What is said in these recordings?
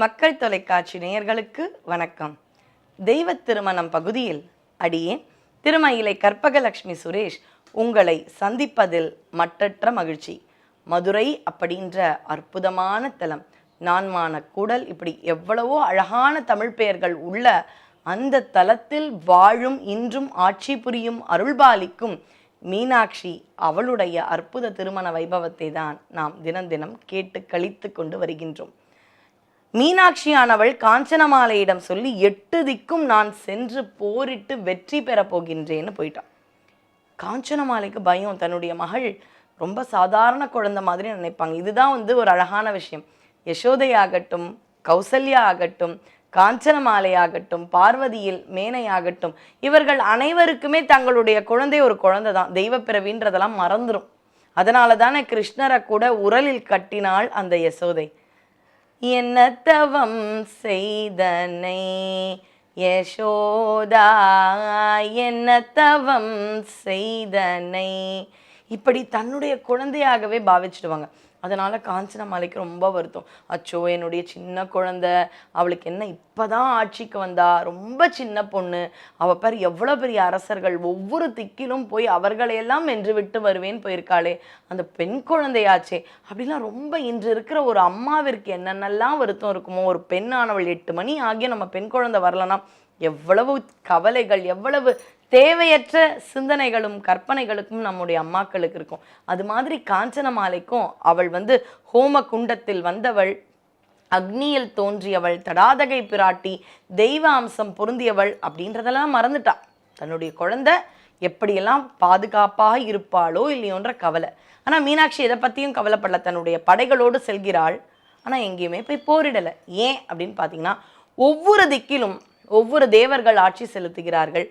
மக்கள் தொலைக்காட்சி நேயர்களுக்கு வணக்கம். தெய்வ திருமணம் பகுதியில் அடியேன் திருமயிலை கற்பகலட்சுமி சுரேஷ் உங்களை சந்திப்பதில் மட்டற்ற மகிழ்ச்சி. மதுரை அப்படின்ற அற்புதமான தலம் நான்மான கூடல் இப்படி எவ்வளவோ அழகான தமிழ் பெயர்கள் உள்ள அந்த தலத்தில் வாழும் இன்றும் ஆட்சி புரியும் அருள்பாலிக்கும் மீனாட்சி அவளுடைய அற்புத திருமண வைபவத்தை தான் நாம் தினம் தினம் கேட்டு கழித்து கொண்டு வருகின்றோம். மீனாட்சியானவள் காஞ்சனமாலையிடம் சொல்லி எட்டு திக்கும் நான் சென்று போரிட்டு வெற்றி பெறப் போகின்றேன்னு போயிட்டான் காஞ்சனமாலைக்கு பயம். தன்னுடைய மகள் ரொம்ப சாதாரண குழந்தை மாதிரி நினைப்பாங்க. இதுதான் வந்து ஒரு அழகான விஷயம். யசோதை ஆகட்டும் கௌசல்யா ஆகட்டும் காஞ்சனமாலை ஆகட்டும் பார்வதியில் மேனை ஆகட்டும் இவர்கள் அனைவருக்குமே தங்களுடைய குழந்தை ஒரு குழந்தை தான். தெய்வ பிறவின்றதெல்லாம் மறந்துடும் அதனால தானே கிருஷ்ணரை கூட உரலில் கட்டினாள் அந்த யசோதை. என்ன தவம் செய்தனை? யசோதா என்ன தவம் செய்தனை? இப்படி தன்னுடைய குழந்தையாகவே பாவிச்சிடுவாங்க. அதனால் அதனால காஞ்சனமாலைக்கு ரொம்ப வருத்தம். அச்சோ என்னுடைய சின்ன குழந்தை அவளுக்கு என்ன இப்போ தான் ஆட்சிக்கு வந்தா? ரொம்ப சின்ன பொண்ணு. அவள் பேர் எவ்வளோ பெரிய அரசர்கள்? ஒவ்வொரு திக்கிலும் போய் அவர்களையெல்லாம் வென்று விட்டு வருவேன் போயிருக்காளே. அந்த பெண் குழந்தையாச்சே. அப்படிலாம் ரொம்ப இன்று இருக்கிற ஒரு அம்மாவிற்கு என்னென்னலாம் வருத்தம் இருக்குமோ? ஒரு பெண்ணானவள் எட்டு மணி ஆகிய நம்ம பெண் குழந்தை வரலனா எவ்வளவு கவலைகள் எவ்வளவு தேவையற்ற சிந்தனைகளும் கற்பனைகளுக்கும் நம்முடைய அம்மாக்களுக்கு இருக்கும். அது மாதிரி காஞ்சன மாலைக்கும் அவள் வந்து ஹோம குண்டத்தில் வந்தவள் அக்னியில் தோன்றியவள் தடாதகை பிராட்டி தெய்வ அம்சம் பொருந்தியவள் அப்படின்றதெல்லாம் மறந்துட்டா. தன்னுடைய குழந்தை எப்படியெல்லாம் பாதுகாப்பாக இருப்பாளோ இல்லையோன்ற கவலை. ஆனால் மீனாட்சி எதை பற்றியும் கவலைப்படல. தன்னுடைய படைகளோடு செல்கிறாள். ஆனால் எங்கேயுமே போய் போரிடலை. ஏன் அப்படின்னு பார்த்தீங்கன்னா ஒவ்வொரு திக்கிலும் ஒவ்வொரு தேவர்கள் ஆட்சி செலுத்துகிறார்கள்.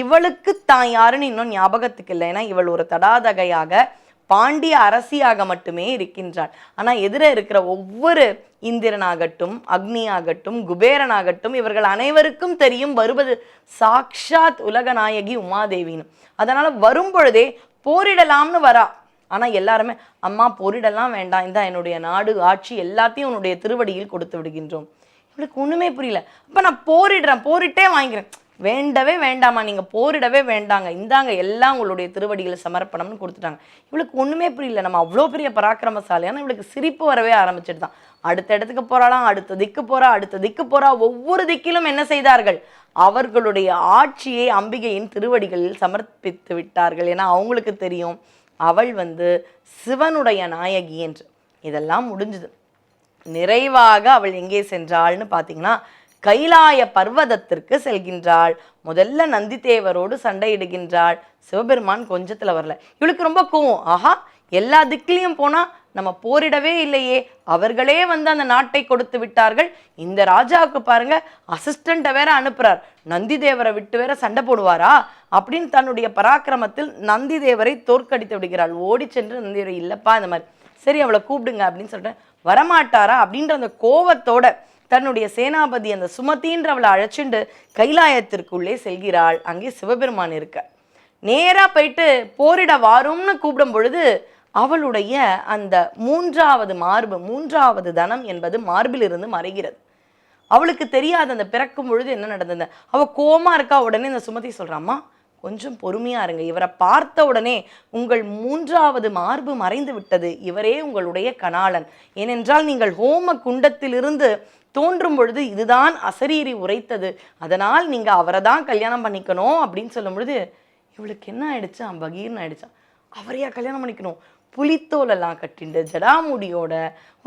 இவளுக்கு தான் யாருன்னு இன்னும் ஞாபகத்துக்கு இல்லை. ஏன்னா இவள் ஒரு தடாதகையாக பாண்டிய அரசியாக மட்டுமே இருக்கின்றாள். ஆனால் எதிர இருக்கிற ஒவ்வொரு இந்திரனாகட்டும் அக்னியாகட்டும் குபேரனாகட்டும் இவர்கள் அனைவருக்கும் தெரியும் வருவது சாக்ஷாத் உலகநாயகி உமாதேவின்னு. அதனால் வரும்பொழுதே போரிடலாம்னு வரா. ஆனால் எல்லாருமே அம்மா போரிடலாம் வேண்டாம். இந்த என்னுடைய நாடு ஆட்சி எல்லாத்தையும் உன்னுடைய திருவடியில் கொடுத்து விடுகின்றோம். இவளுக்கு ஒன்றுமே புரியல. அப்போ நான் போரிடுறேன். போரிட்டே வாங்கிக்கிறேன். வேண்டவே வேண்டாமா நீங்க போரிடவே வேண்டாங்க. இந்தாங்க எல்லாம் உங்களுடைய திருவடிகளை சமர்ப்பணம்னு கொடுத்துட்டாங்க. இவளுக்கு ஒண்ணுமே புரியல. நம்ம அவ்வளோ பெரிய பராக்கிரமசாலியான இவளுக்கு சிரிப்பு வரவே ஆரம்பிச்சிட்டு தான் அடுத்த இடத்துக்கு போறாளாம் அடுத்த திக்கு போறா அடுத்த திக்கு போறா. ஒவ்வொரு திக்கிலும் என்ன செய்தார்கள்? அவர்களுடைய ஆட்சியை அம்பிகையின் திருவடிகளில் சமர்ப்பித்து விட்டார்கள். ஏன்னா அவங்களுக்கு தெரியும் அவள் வந்து சிவனுடைய நாயகி என்று. இதெல்லாம் முடிஞ்சுது. நிறைவாக அவள் எங்கே சென்றாள்னு பார்த்தீங்கன்னா கைலாய பர்வதத்திற்கு செல்கின்றாள். முதல்ல நந்திதேவரோடு சண்டையிடுகின்றாள். சிவபெருமான் கொஞ்சத்தில் வரல. இவளுக்கு ரொம்ப கோவம். ஆஹா எல்லா திக்கிலையும் போனா நம்ம போரிடவே இல்லையே. அவர்களே வந்து அந்த நாட்டை கொடுத்து விட்டார்கள். இந்த ராஜாவுக்கு பாருங்க அசிஸ்டண்ட்டை வேற அனுப்புறார். நந்திதேவரை விட்டு வேற சண்டை போடுவாரா? அப்படின்னு தன்னுடைய பராக்கிரமத்தில் நந்திதேவரை தோற்கடித்து விடுகிறாள். ஓடி சென்று நந்திதேவரை இல்லப்பா இந்த மாதிரி சரி அவளை கூப்பிடுங்க அப்படின்னு சொல்லிட்டு வரமாட்டாரா? அப்படின்ற அந்த கோவத்தோட தன்னுடைய சேனாபதி அந்த சுமதின்றவளை அழைச்சிண்டு கைலாயத்திற்குள்ளே செல்கிறாள். அங்கே சிவபெருமான் இருக்க. நேரா போயிட்டு போரிட வாரும்னு கூப்பிடும் பொழுது அவளுடைய அந்த மூன்றாவது மார்பு மூன்றாவது தனம் என்பது மார்பிலிருந்து மறைகிறது. அவளுக்கு தெரியாது அந்த பிறக்கும் பொழுது என்ன நடந்தது? அவள் கோமா இருக்கா? உடனே இந்த சுமதி சொல்கிறாம்மா கொஞ்சம் பொறுமையா இருங்க. இவரை பார்த்த உடனே உங்கள் மூன்றாவது மார்பு மறைந்து விட்டது. இவரே உங்களுடைய கணாளன். ஏனென்றால் நீங்கள் ஹோம குண்டத்திலிருந்து தோன்றும் பொழுது இதுதான் அசரீரி உரைத்தது. அதனால் நீங்க அவரை தான் கல்யாணம் பண்ணிக்கணும் அப்படின்னு சொல்லும் பொழுது இவளுக்கு என்ன ஆயிடுச்சா? பகீர்னு ஆயிடுச்சா? அவரையா கல்யாணம் பண்ணிக்கணும்? புலித்தோலெல்லாம் கட்டிண்டு ஜடாமுடியோட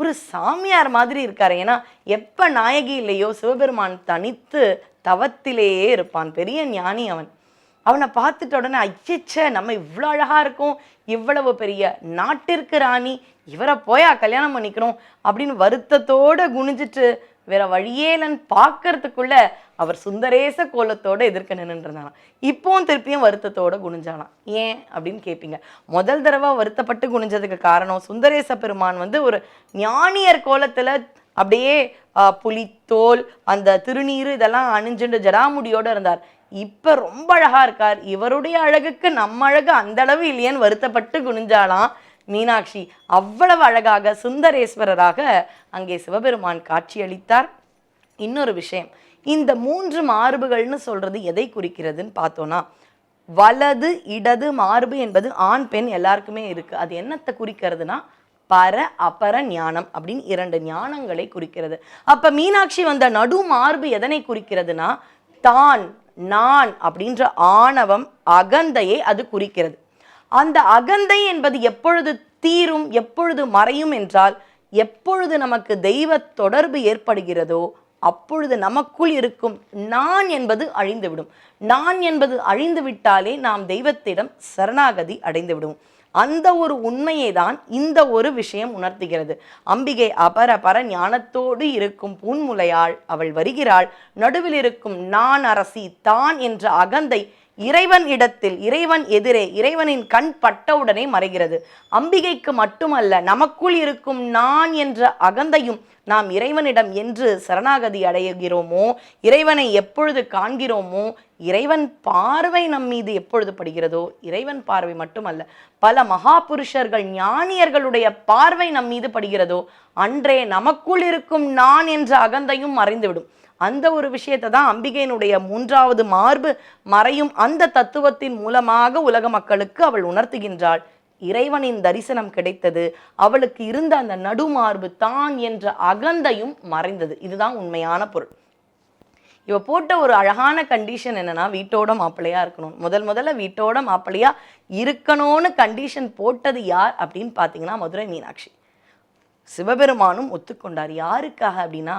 ஒரு சாமியார் மாதிரி இருக்காரு. ஏன்னா எப்ப நாயகி இல்லையோ சிவபெருமான் தனித்து தவத்திலேயே இருப்பான். பெரிய ஞானி அவன். அவனை பார்த்துட்ட உடனே ஐயச்ச நம்ம இவ்வளோ அழகா இருக்கும் இவ்வளவு பெரிய நாட்டிற்கு ராணி இவரை போயா கல்யாணம் பண்ணிக்கணும் அப்படின்னு வருத்தத்தோட குனிஞ்சிட்டு வேற வழியே இல்லைன்னு பார்க்கறதுக்குள்ள அவர் சுந்தரேச கோலத்தோட எதிர்க்க நின்றுருந்தாராம் இப்போவும் திருப்பியும் வருத்தத்தோட குனிஞ்சாலாம் ஏன் அப்படின்னு கேட்பீங்க முதல் தடவை வருத்தப்பட்டு குனிஞ்சதுக்கு காரணம் சுந்தரேச பெருமான் வந்து ஒரு ஞானியர் கோலத்துல அப்படியே ஆஹ், புலித்தோல் அந்த திருநீர் இதெல்லாம் அணிஞ்சுண்டு ஜடாமுடியோட இருந்தார். இப்போ ரொம்ப அழகாக இருக்கார். இவருடைய அழகுக்கு நம்ம அழகு அந்த அளவு இல்லையேன்னு வருத்தப்பட்டு குனிஞ்சாலாம் மீனாட்சி அவ்வளவு அழகாக சுந்தரேஸ்வரராக அங்கே சிவபெருமான் காட்சியளித்தார் இன்னொரு விஷயம் இந்த மூன்று மார்புகள்னு சொல்றது எதை குறிக்கிறதுன்னு பார்த்தோன்னா வலது இடது மார்பு என்பது ஆண் பெண் எல்லாருக்குமே இருக்கு. அது என்னத்தை குறிக்கிறதுனா பர அபர ஞானம் அப்படின்னு இரண்டு ஞானங்களை குறிக்கிறது. அப்ப மீனாட்சி வந்த நடு மார்பு எதனை குறிக்கிறதுனா தான் நான் அப்படின்ற ஆணவம் அகந்தையை அது குறிக்கிறது. அந்த அகந்தை என்பது எப்பொழுது தீரும் எப்பொழுது மறையும் என்றால் எப்பொழுது நமக்கு தெய்வ தொடர்பு ஏற்படுகிறதோ அப்பொழுது நமக்குள் இருக்கும் நான் என்பது அழிந்துவிடும். நான் என்பது அழிந்து விட்டாலே நாம் தெய்வத்திடம் சரணாகதி அடைந்து விடும் அந்த ஒரு உண்மையை தான் இந்த ஒரு விஷயம் உணர்த்துகிறது. அம்பிகை அபர பர ஞானத்தோடு இருக்கும் பூன்முலையாள் அவள் வருகிறாள். நடுவில் இருக்கும் நான் அரசி தான் என்ற அகந்தை இறைவன் இடத்தில் இறைவன் எதிரே இறைவனின் கண் பட்டவுடனே மறைகிறது. அம்பிகைக்கு மட்டுமல்ல நமக்குள் இருக்கும் நான் என்ற அகந்தையும் நாம் இறைவனிடம் என்று சரணாகதி அடைகிறோமோ? இறைவனை எப்பொழுது காண்கிறோமோ? இறைவன் பார்வை நம் மீது எப்பொழுது படுகிறதோ? இறைவன் பார்வை மட்டுமல்ல பல மகா புருஷர்கள் ஞானியர்களுடைய பார்வை நம் மீது படுகிறதோ? அன்றே நமக்குள் இருக்கும் நான் என்ற அகந்தையும் மறைந்துவிடும். அந்த ஒரு விஷயத்தை தான் அம்பிகையினுடைய மூன்றாவது மார்பு மறையும் அந்த தத்துவத்தின் மூலமாக உலக மக்களுக்கு அவள் உணர்த்துகின்றாள். இறைவனின் தரிசனம் கிடைத்தது. அவளுக்கு இருந்த அந்த நடுமார்பு தான் என்ற அகந்தையும் மறைந்தது. இதுதான் உண்மையான பொருள். இவ போட்ட ஒரு அழகான கண்டிஷன் என்னன்னா வீட்டோட மாப்பிள்ளையா இருக்கணும். முதல் முதல்ல வீட்டோட மாப்பிள்ளையா இருக்கணும்னு கண்டிஷன் போட்டது யார் அப்படின்னு பார்த்தீங்கன்னா மதுரை மீனாட்சி. சிவபெருமானும் ஒத்துக்கொண்டார். யாருக்காக அப்படின்னா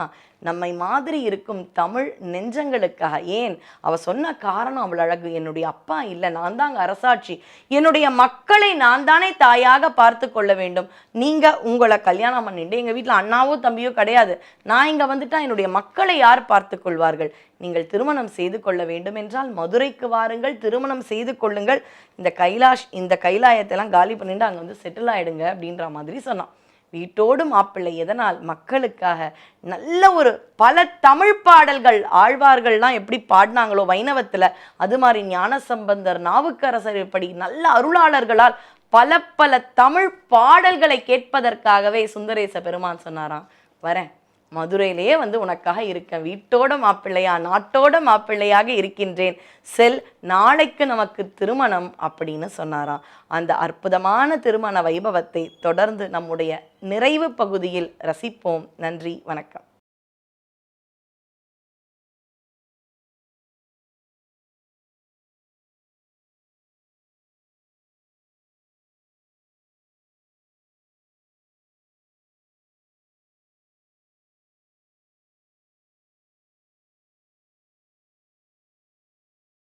நம்மை மாதிரி இருக்கும் தமிழ் நெஞ்சங்களுக்காக. ஏன்? அவ சொன்ன காரணம் அவள் அழகு. என்னுடைய அப்பா இல்லை நான் தாங்க அரசாட்சி. என்னுடைய மக்களை நான் தானே தாயாக பார்த்து கொள்ள வேண்டும். நீங்க உங்களை கல்யாணம் பண்ணிட்டு எங்க வீட்டில் அண்ணாவோ தம்பியோ கிடையாது. நான் இங்க வந்துட்டா என்னுடைய மக்களை யார் பார்த்து கொள்வார்கள்? நீங்கள் திருமணம் செய்து கொள்ள வேண்டும் என்றால் மதுரைக்கு வாருங்கள். திருமணம் செய்து கொள்ளுங்கள். இந்த கைலாஷ் இந்த கைலாயத்தெல்லாம் காலி பண்ணிட்டு அங்கே வந்து செட்டில் ஆயிடுங்க அப்படின்ற மாதிரி சொன்னான். வீட்டோடு மாப்பிள்ளை எதனால் மக்களுக்காக நல்ல ஒரு பல தமிழ் பாடல்கள் ஆழ்வார்கள்லாம் எப்படி பாடினாங்களோ வைணவத்தில் அது மாதிரி ஞானசம்பந்தர் நாவுக்கரசர் இப்படி நல்ல அருளாளர்களால் பல பல தமிழ் பாடல்களை கேட்பதற்காகவே சுந்தரேச பெருமான் சொன்னாராம். வரேன். மதுரையிலேயே வந்து உனக்காக இருக்கேன். வீட்டோட மாப்பிள்ளையா நாட்டோட மாப்பிள்ளையாக இருக்கின்றேன். செல் நாளைக்கு நமக்கு திருமணம் அப்படின்னு சொன்னாராம். அந்த அற்புதமான திருமண வைபவத்தை தொடர்ந்து நம்முடைய நிறைவு பகுதியில் ரசிப்போம். நன்றி வணக்கம்.